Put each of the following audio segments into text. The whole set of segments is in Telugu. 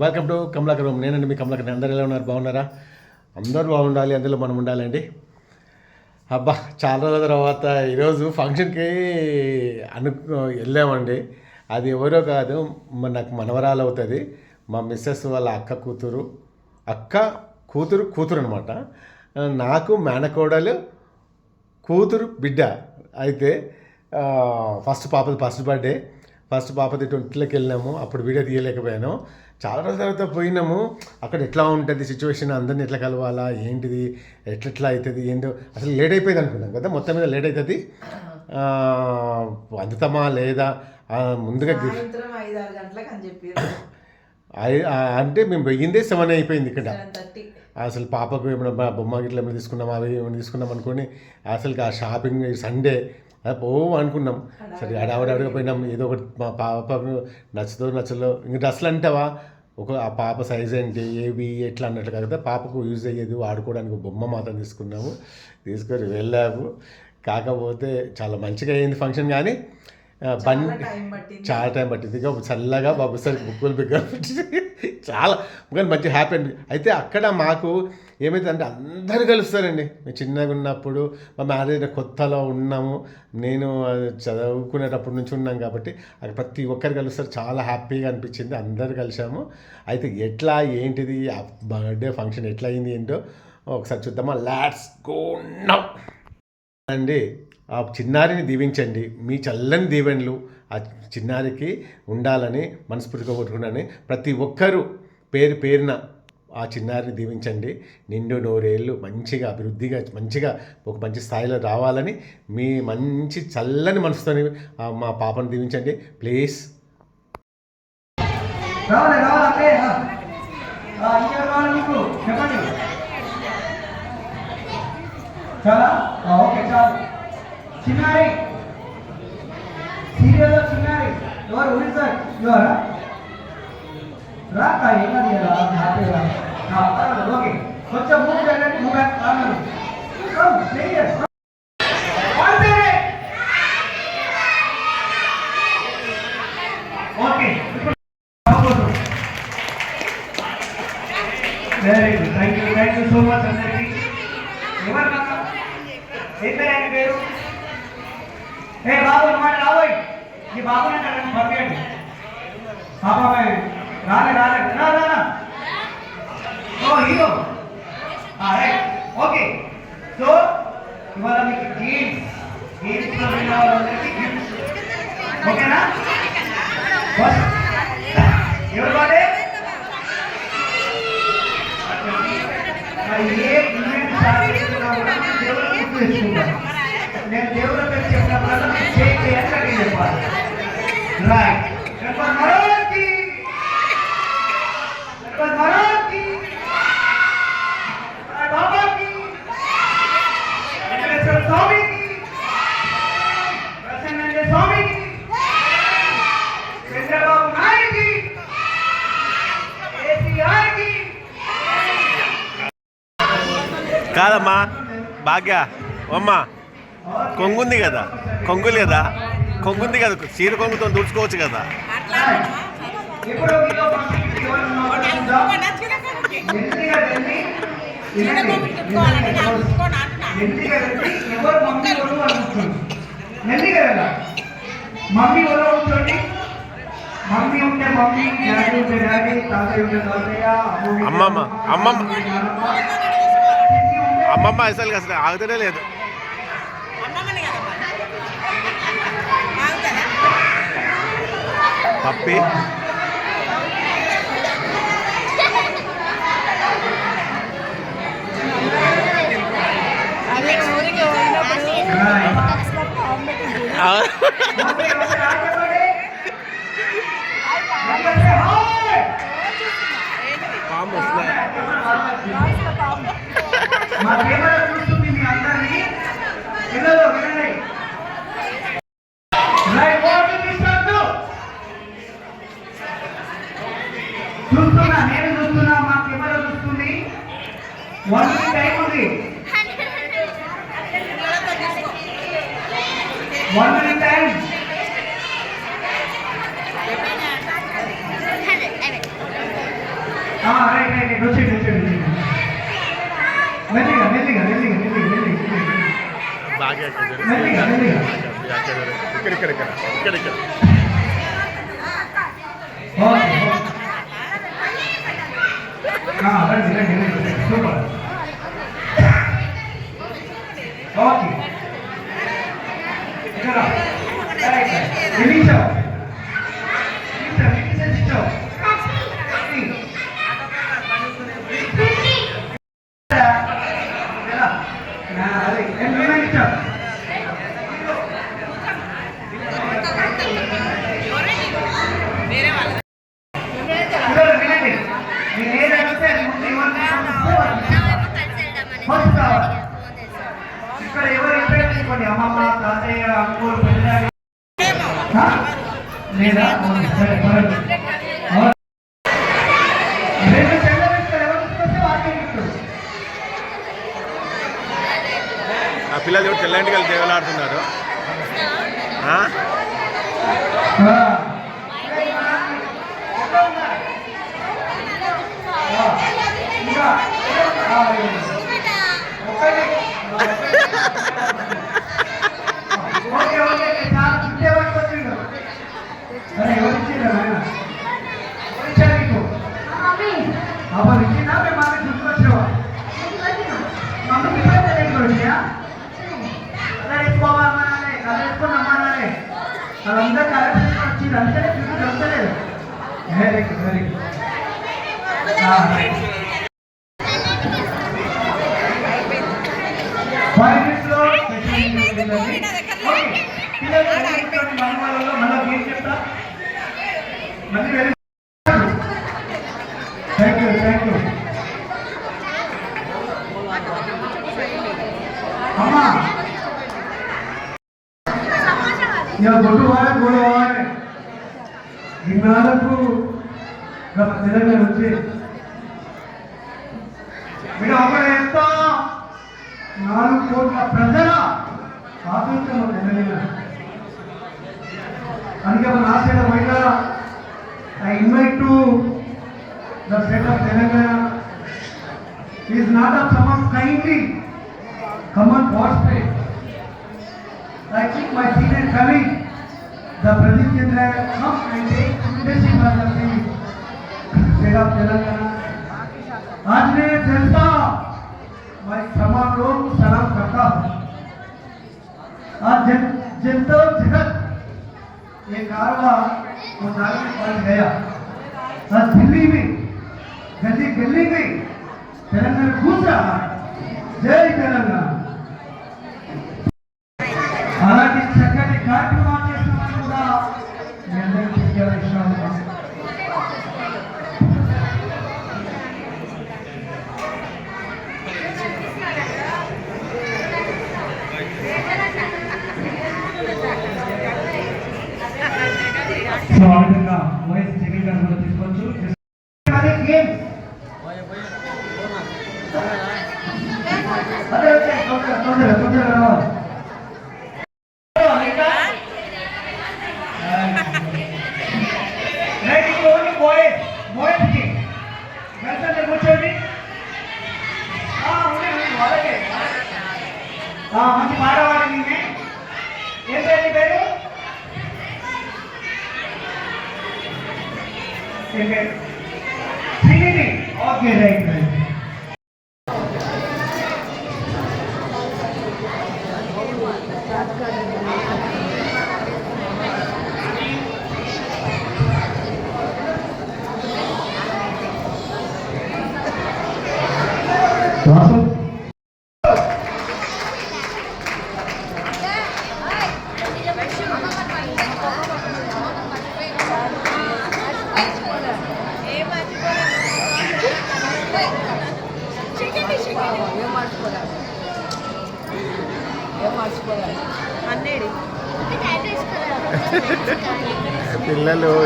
వెల్కమ్ టు కమలాకర్ రూమ్ నేనండి మీ కమలాకర్ అందరు ఎలా ఉన్నారు? బాగున్నారా? అందరూ బాగుండాలి. అందులో మనం ఉండాలండి. అబ్బా చాలా రోజుల తర్వాత ఈరోజు ఫంక్షన్కి అను వెళ్ళామండి. అది ఎవరో కాదు నాకు మనవరాలు అవుతుంది. మా మిస్సెస్ వాళ్ళ అక్క కూతురు. అక్క కూతురు కూతురు అనమాట నాకు మేనకోడలు కూతురు బిడ్డ. అయితే ఫస్ట్ పాపది ఫస్ట్ బర్త్డే ఫస్ట్ పాపది ట్వంటీలోకి వెళ్ళినాము. అప్పుడు వీడియో తీయలేకపోయాను. చాలా రోజుల తర్వాత పోయినాము. అక్కడ ఎట్లా ఉంటుంది సిచ్యువేషన్ అందరిని ఎట్లా కలవాలా? ఏంటిది? ఎట్లెట్లా అవుతుంది ఏంటో అసలు లేట్ అయిపోయింది అనుకున్నాం కదా? మొత్తం మీద లేట్ అవుతుంది అందుతామా లేదా? ముందుగా అంటే మేము వెయ్యిందే సెవెన్ అయిపోయింది ఇక్కడ. అసలు పాపకు ఏమైనా బొమ్మ గిట్ల ఏమైనా తీసుకున్నాం అవి ఏమైనా తీసుకున్నాం అనుకొని అసలు ఆ షాపింగ్ సండే పోవు అనుకున్నాం. సరే అడావిడావిడిగా పోయినాం. ఏదో ఒకటి మా పాపకు నచ్చదో నచ్చదో ఇంక డ్రెస్సులు అంటావా? ఒక ఆ పాప సైజ్ ఏంటి? ఏవి ఎట్లా అన్నట్లు కదా పాపకు యూజ్ అయ్యేది వాడుకోవడానికి ఒక బొమ్మ మాత్రం తీసుకున్నాము. తీసుకొని వెళ్ళాము. కాకపోతే చాలా మంచిగా అయింది ఫంక్షన్ కానీ బండి చాలా టైం పట్టింది. ఇక చల్లగా బాబు సార్ బుక్కులు బిగ్గర చాలా కానీ మంచి హ్యాపీ అండి. అయితే అక్కడ మాకు ఏమైతే అంటే అందరు కలుస్తారండి. మేము చిన్నగా ఉన్నప్పుడు మా మ్యారేజ్ కొత్తలో ఉన్నాము. నేను చదువుకునేటప్పటి నుంచి ఉన్నాం కాబట్టి అక్కడ ప్రతి ఒక్కరు కలుస్తారు. చాలా హ్యాపీగా అనిపించింది. అందరు కలిసాము అయితే ఎట్లా ఏంటిది ఆ బర్త్డే ఫంక్షన్ ఎట్లా అయింది ఏంటో ఒకసారి చూద్దామా. లాట్స్ గో నౌ అండి ఆ చిన్నారిని దీవించండి. మీ చల్లని దీవెనలు ఆ చిన్నారికి ఉండాలని మనస్ఫూర్తిగా కొట్టుకున్నాను ప్రతి ఒక్కరూ పేరు పేరున ఆ చిన్నారిని దీవించండి. నిండు నూరేళ్ళు మంచిగా అభివృద్ధిగా మంచిగా ఒక మంచి స్థాయిలో రావాలని మీ మంచి చల్లని మనసుతోని మా పాపను దీవించండి. ప్లీజ్. చాలా? ఓకే చాలా. చిన్నారి సీరియల్ చిన్నారి ఎవరు ఉంది సార్ ఎవరా రా కా ఏమది రా హ్యాపీగా ఆ, పర్వాలేదు, ఓకే కొంచెం మూవ్ చేయండి మూవ్ రాన్నారు కమ్ సీరియస్ ఓకే ఇప్పుడు very good thank you thank you so much అందరికి ఎవరు నాన్న? ఏం పేరు ఆయన పేరు ఏ బాబు మాట రాబోయ్ ఈ బాబు నన్ను పంపించండి. పాపాబాయ్ రాలే రాలే. రా రా. ఓ హీరో. Right okay. సో ఇవాళ మీకు గేమ్స్ గేమ్స్ ఓకేనా? ఫస్ట్ కాదమ్మా భాగ్య అమ్మ కొంగుంది కదా కొంగులు కదా? కొంగుంది కదా చీర కొంగుతో తుడుచుకోవచ్చు కదా మమ్మీ ఎవరు మమ్మీ ఉంటే మమ్మీ డాడీ ఉంటే డాడీ తాతయ్య ఉంటే తాతయ్య అమ్మమ్మ, అమ్మమ్మ. అమ్మమ్మ అసలు అసలు ఆగుతూనే లేదు పప్పి Right. ఆ, మమ్మీ ఒకసారి ఆగండి. అందరూ వన్ మినిట్ టైం ఉంది వన్ మినిట్ టైం ఆ, రైట్ రైట్ రైట్ వచ్చేయండి వచ్చేయండి వచ్చేయండి. మెల్లిగా మెల్లిగా మెల్లిగా మెల్లిగా మెల్లిగా మెల్లిగా బాగా ఎక్కడ మెల్లిగా మెల్లిగా ఇక్కడ ఇక్కడ ఇక్కడ ఇక్కడ ఇక్కడ ఓకే ఆ, రండి రండి రండి రండి. సూపర్ అమ్మమ్మ తాతయ్య అంకులు పెద్దలు లేదా? కలిసి దేవలాడుతున్నారు ఆ? ఆ. ఆ. ఇంకా ఆ, ఒకటి. ఓకే ఓకే చాలా చుట్టే వరకు వచ్చిండు అరే ఎవరు ఇచ్చిండ్రు నాయన ఎవరు ఇచ్చారు నీకు అబ్బా ఇచ్చిందా మేము మాకు చూసుకొచ్చావా మమ్మీకి ఇబ్బంది లేదు వచ్చినా అలా వేసుకోవా అమ్మా నాన్నే అలా వేసుకుని అమ్మా నాన్నే వాళ్ళందరూ కలెక్షన్ వచ్చింది అందుకనే చూసి దొరకలేదు very good very good thank you thank you అమ్మా ఇక గొడ్డు వాడే ఇన్నాళ్ళకు గత తెలంగాణ వచ్చి మీరు అక్కడ ఎంత? నాలుగు కోట్ల ప్రజల స్వాతంత్రం తెలంగాణ అందుకే మన ఆశయ మహిళ I invite to the state of Telangana. Is not of some of kindly come participate. I think my senior colleague, the and take State of Telangana. आज मैं जनता मैं तमाम लोग सलाम करता हूँ आज जन जनता जगत ये कारवा नाले में पड़ गया आज दिल्ली में गली गली में तेलंगाना घुस रहा जय तेलंगाना మంచి పాడవాడి నేనే ఏం పేరు నీ పేరు ఏం పేరు Srinidhi okay right right arreglarlo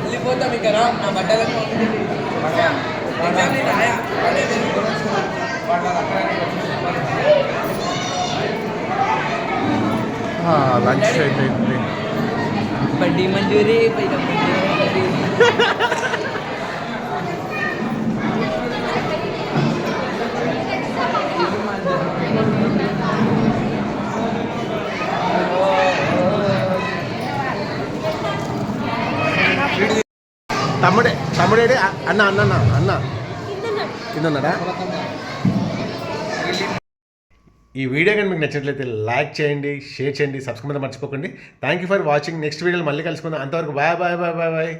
వెళ్ళిపోతాం ఇక రా నా బట్టలకు ఎగ్జామ్ నేను ఆయా అక్కడే వెళ్ళి వాళ్ళ లంచ్ అయిపోయింది బడ్డీ మంజూరి తమ్ముడే తమ్ముడేడే? అన్న అన్న అన్న అన్న. కిందన్నాడా? ఈ వీడియో కానీ మీకు నచ్చినట్లయితే లైక్ చేయండి షేర్ చేయండి సబ్స్క్రైబ్ మర్చిపోకండి. Thank you for watching next వీడియోలో మళ్ళీ కలుసుకుందాం. అంతవరకు bye bye bye bye bye